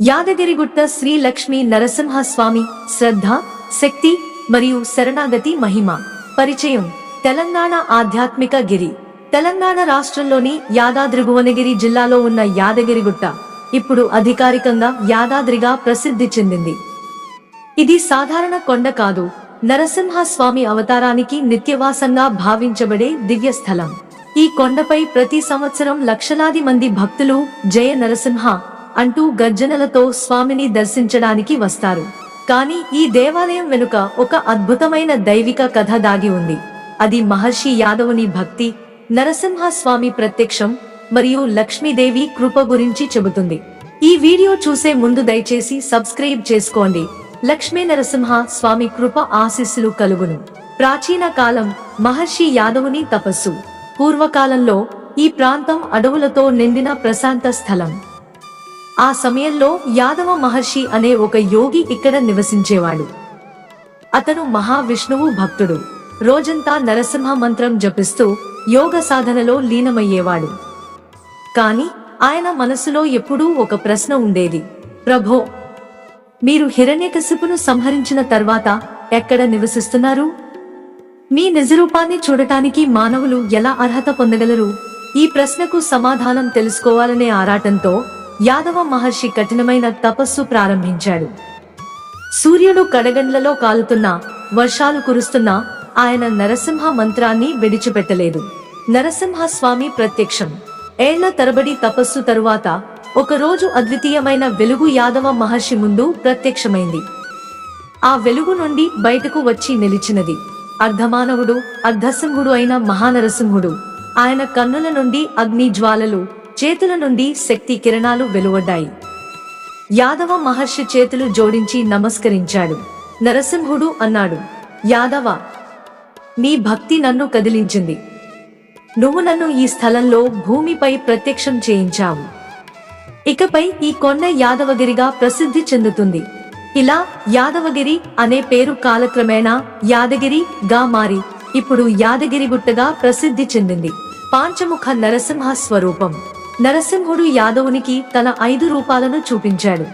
యాదగిరిగుట్ట శ్రీ లక్ష్మీ నరసింహస్వామి శ్రద్ధ శక్తి మరియు శరణాగతి మహిమ. పరిచయం. తెలంగాణ ఆధ్యాత్మిక గిరి. తెలంగాణ రాష్ట్రంలోని యాదాద్రి భువనగిరి జిల్లాలో ఉన్న యాదగిరిగుట్ట ఇప్పుడు అధికారికంగా యాదాద్రిగా ప్రసిద్ధి చెందింది. ఇది సాధారణ కొండ కాదు. నరసింహస్వామి అవతారానికి నిత్యవాసంగా భావించబడే దివ్య స్థలం. ఈ కొండపై ప్రతి సంవత్సరం లక్షలాది మంది భక్తులు జయ నరసింహ అంటూ గర్జనలతో స్వామిని దర్శించడానికి వస్తారు. కానీ ఈ దేవాలయం వెనుక ఒక అద్భుతమైన దైవిక కథ దాగి ఉంది. అది మహర్షి యాదవుని భక్తి నరసింహ స్వామి ప్రత్యక్షం మరియు లక్ష్మీదేవి కృప గురించి చెబుతుంది. ఈ వీడియో చూసే ముందు దయచేసి సబ్స్క్రైబ్ చేసుకోండి. లక్ష్మీ నరసింహ స్వామి కృప ఆశీస్సులు కలుగును. ప్రాచీన కాలం మహర్షి యాదవుని తపస్సు. పూర్వకాలంలో ఈ ప్రాంతం అడవులతో నిండిన ప్రశాంత స్థలం. ఆ సమయంలో యాదవ మహర్షి అనే ఒక యోగి ఇక్కడ నివసించేవాడు. అతను మహావిష్ణువు భక్తుడు. రోజంతా నరసింహ మంత్రం జపిస్తూ యోగ సాధనలో లీనమయ్యేవాడు. కాని ఆయన మనసులో ఎప్పుడూ ఒక ప్రశ్న ఉండేది. ప్రభో మీరు హిరణ్యకశిపును సంహరించిన తర్వాత ఎక్కడ నివసిస్తున్నారు? మీ నిజరూపాన్ని చూడటానికి మానవులు ఎలా అర్హత పొందగలరు? ఈ ప్రశ్నకు సమాధానం తెలుసుకోవాలనే ఆరాటంతో యాదవ మహర్షి కఠినమైన తపస్సు ప్రారంభించాడు. సూర్యుడు కడగండ్లలో కాలుతున్నా వర్షాలు కురుస్తున్నా ఆయన నరసింహ మంత్రాన్ని విడిచిపెట్టలేదు. నరసింహ స్వామి ప్రత్యక్షం. ఏళ్ళ తరబడి తపస్సు తరువాత ఒకరోజు అద్వితీయమైన వెలుగు యాదవ మహర్షి ముందు ప్రత్యక్షమైంది. ఆ వెలుగు నుండి బయటకు వచ్చి నిలిచినది. అర్ధమానవుడు అర్ధసింహుడు అయిన మహానరసింహుడు. ఆయన కన్నుల నుండి అగ్ని జ్వాలలు చేతుల నుండి శక్తి కిరణాలు వెలువడ్డాయి. యాదవ మహర్షి చేతులు జోడించి నమస్కరించాడు. నరసింహుడు అన్నాడు యాదవ నీ భక్తి నన్ను కదిలించింది. నువ్వు నన్ను ఈ స్థలంలో భూమిపై ప్రత్యక్షం చేయించావు. ఇకపై ఈ కొండ యాదవగిరిగా ప్రసిద్ధి చెందుతుంది. ఇలా యాదవగిరి అనే పేరు కాలక్రమేణా యాదగిరి గా మారి ఇప్పుడు యాదగిరిగుట్టగా ప్రసిద్ధి చెందింది. పాంచముఖ నరసింహ స్వరూపం. నరసింహుడు యాదవునికి తన ఐదు రూపాలను చూపించాడు.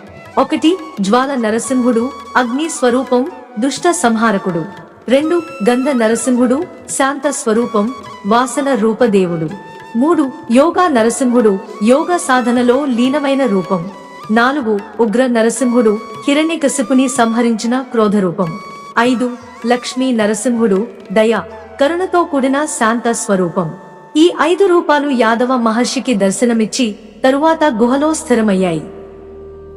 ఒకటి జ్వాల నరసింహుడు అగ్ని స్వరూపం దుష్ట సంహారకుడు. రెండు గంధ నరసింహుడు శాంత స్వరూపం వాసన రూపదేవుడు. మూడు యోగా నరసింహుడు యోగ సాధనలో లీనమైన రూపం. నాలుగు ఉగ్ర నరసింహుడు హిరణ్యకశిపుని సంహరించిన క్రోధ రూపం ఐదు లక్ష్మీ నరసింహుడు దయ కరుణతో కూడిన శాంత స్వరూపం. ఈ ఐదు రూపాలు యాదవ మహర్షికి దర్శనమిచ్చి తరువాత గుహలో స్థిరమయ్యాయి.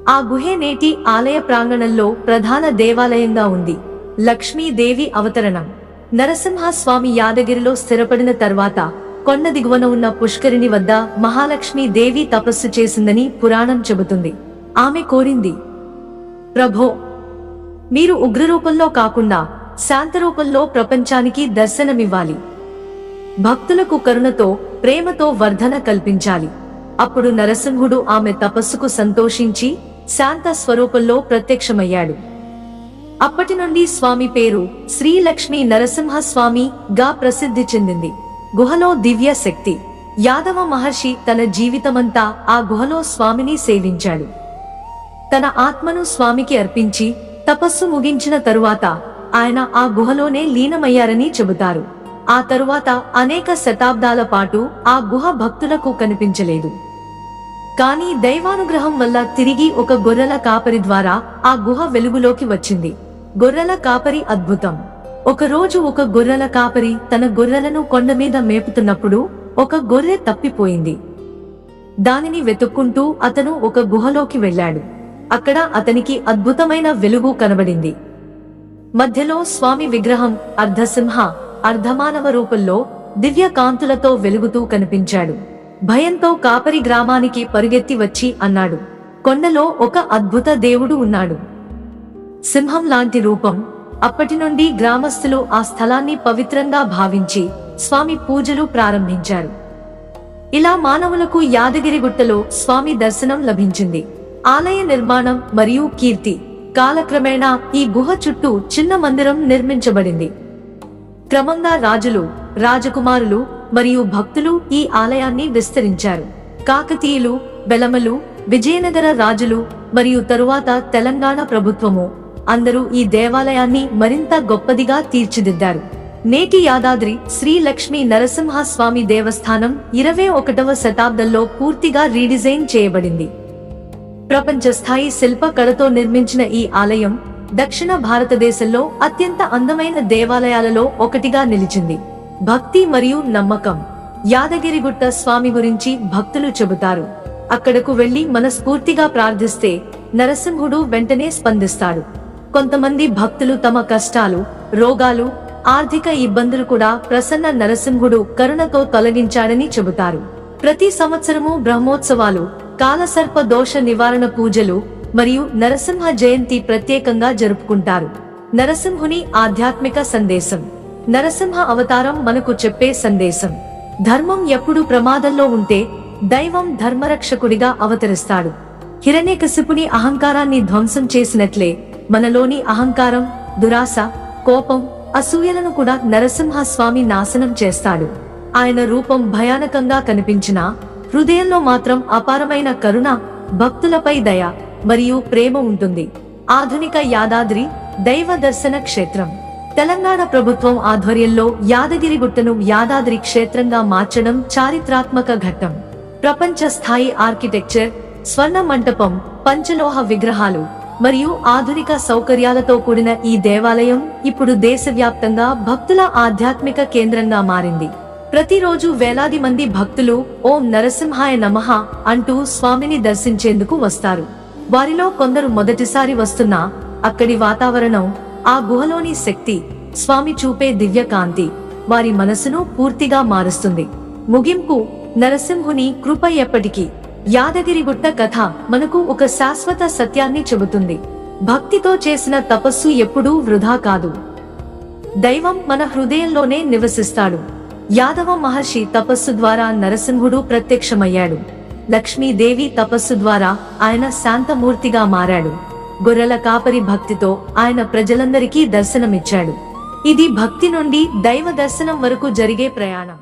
ఆ గుహే నేటి ఆలయ ప్రాంగణంలో ప్రధాన దేవాలయంగా ఉంది. లక్ష్మీదేవి అవతరణం. నరసింహస్వామి యాదగిరిలో స్థిరపడిన తర్వాత కొండ దిగువన ఉన్న పుష్కరిణి వద్ద మహాలక్ష్మి దేవి తపస్సు చేసిందని పురాణం చెబుతుంది. ఆమె కోరింది ప్రభో మీరు ఉగ్రరూపంలో కాకుండా శాంతరూపంలో ప్రపంచానికి దర్శనమివ్వాలి. భక్తులకు కరుణతో ప్రేమతో వర్ధన కల్పించాలి. అప్పుడు నరసింహుడు ఆమె తపస్సుకు సంతోషించి శాంత స్వరూపంలో ప్రత్యక్షమయ్యాడు. అప్పటి నుండి స్వామి పేరు శ్రీలక్ష్మీ నరసింహస్వామి గా ప్రసిద్ధి చెందింది. గుహలో దివ్య శక్తి. యాదవ మహర్షి తన జీవితమంతా ఆ గుహలో స్వామిని సేవించాడు. తన ఆత్మను స్వామికి అర్పించి తపస్సు ముగించిన తరువాత ఆయన ఆ గుహలోనే లీనమయ్యారని చెబుతారు. ఆ తరువాత అనేక శతాబ్దాల పాటు ఆ గుహ భక్తులకు కనిపించలేదు. కానీ దైవానుగ్రహం వల్ల తిరిగి ఒక గొర్రెల కాపరి ద్వారా ఆ గుహ వెలుగులోకి వచ్చింది. గొర్రెల కాపరి అద్భుతం. ఒక రోజు ఒక గొర్రెల కాపరి తన గొర్రెలను కొండ మీద మేపుతున్నప్పుడు ఒక గొర్రె తప్పిపోయింది. దానిని వెతుక్కుంటూ అతను ఒక గుహలోకి వెళ్ళాడు. అక్కడ అతనికి అద్భుతమైన వెలుగు కనబడింది. మధ్యలో స్వామి విగ్రహం అర్ధసింహ అర్ధమానవ రూపంలో దివ్య కాంతులతో వెలుగుతూ కనిపించాడు. భయంతో కాపరి గ్రామానికి పరుగెత్తి వచ్చి అన్నాడు. కొండలో ఒక అద్భుత దేవుడు ఉన్నాడు. సింహం లాంటి రూపం. అప్పటి నుండి గ్రామస్తులు ఆ స్థలాన్ని పవిత్రంగా భావించి స్వామి పూజలు ప్రారంభించారు. ఇలా మానవులకు యాదగిరిగుట్టలో స్వామి దర్శనం లభించింది. ఆలయ నిర్మాణం మరియు కీర్తి. కాలక్రమేణా ఈ గుహ చుట్టూ చిన్న మందిరం నిర్మించబడింది. క్రమంగా రాజులు రాజకుమారులు మరియు భక్తులు ఈ ఆలయాన్ని విస్తరించారు. కాకతీయులు బెలమలు విజయనగర రాజులు మరియు తరువాత తెలంగాణ ప్రభుత్వము అందరూ ఈ దేవాలయాన్ని మరింత గొప్పదిగా తీర్చిదిద్దారు. నేటి యాదాద్రి శ్రీ లక్ష్మీ నరసింహస్వామి దేవస్థానం ఇరవై ఒకటవ శతాబ్దంలో పూర్తిగా రీడిజైన్ చేయబడింది. ప్రపంచ స్థాయి శిల్ప కళతో నిర్మించిన ఈ ఆలయం దక్షిణ భారతదేశంలో అత్యంత అందమైన దేవాలయాలలో ఒకటిగా నిలిచింది. భక్తి మరియు నమ్మకం. యాదగిరిగుట్ట స్వామి గురించి భక్తులు చెబుతారు. అక్కడకు వెళ్ళి మనస్ఫూర్తిగా ప్రార్థిస్తే నరసింహుడు వెంటనే స్పందిస్తాడు. కొంతమంది భక్తులు తమ కష్టాలు రోగాలు ఆర్థిక ఇబ్బందులు కూడా ప్రసన్న నరసింహుడు కరుణతో తొలగించాడని చెబుతారు. ప్రతి సంవత్సరము బ్రహ్మోత్సవాలు కాలసర్ప దోష నివారణ పూజలు మరియు నరసింహ జయంతి ప్రత్యేకంగా జరుపుకుంటారు. నరసింహుని ఆధ్యాత్మిక సందేశం. నరసింహ అవతారం మనకు చెప్పే సందేశం. ధర్మం ఎప్పుడు ప్రమాదంలో ఉంటే దైవం ధర్మరక్షకుడిగా అవతరిస్తాడు. హిరణ్యకశిపుని అహంకారాన్ని ధ్వంసం చేసినట్లే మనలోని అహంకారం దురాశ కోపం అసూయలను కూడా నరసింహ స్వామి నాశనం చేస్తాడు. ఆయన రూపం భయానకంగా కనిపించినా హృదయంలో మాత్రం అపారమైన కరుణ భక్తులపై దయ మరియు ప్రేమ ఉంటుంది. ఆధునిక యాదాద్రి దైవ దర్శన క్షేత్రం. తెలంగాణ ప్రభుత్వం ఆధ్వర్యంలో యాదగిరిగుట్టను యాదాద్రి క్షేత్రంగా మార్చడం చారిత్రాత్మక ఘట్టం. ప్రపంచ స్థాయి ఆర్కిటెక్చర్ స్వర్ణ మంటపం పంచలోహ విగ్రహాలు మరియు ఆధునిక సౌకర్యాలతో కూడిన ఈ దేవాలయం ఇప్పుడు దేశవ్యాప్తంగా భక్తుల ఆధ్యాత్మిక కేంద్రంగా మారింది. ప్రతిరోజు వేలాది మంది భక్తులు ఓం నరసింహాయ నమః అంటూ స్వామిని దర్శించేందుకు వస్తారు. వారిలో కొందరు మొదటిసారి వస్తున్నా అక్కడి వాతావరణం ఆ గుహలోని శక్తి స్వామి చూపే దివ్య కాంతి వారి మనసును పూర్తిగా మారుస్తుంది. ముగింపు నరసింహుని కృప ఎప్పటికీ యాదగిరిగుట్ట కథ మనకు ఒక శాశ్వత సత్యాన్ని చెబుతుంది. భక్తితో చేసిన తపస్సు ఎప్పుడూ వృధా కాదు. దైవం మన హృదయంలోనే నివసిస్తాడు. యాదవ మహర్షి తపస్సు ద్వారా నరసింహుడు ప్రత్యక్షమయ్యాడు. లక్ష్మీదేవి తపస్సు ద్వారా ఆయన శాంతమూర్తిగా మారాడు. గొర్రెల కాపరి భక్తితో ఆయన ప్రజలందరికీ దర్శనమిచ్చాడు. ఇది భక్తి నుండి దైవ దర్శనం వరకు జరిగే ప్రయాణం.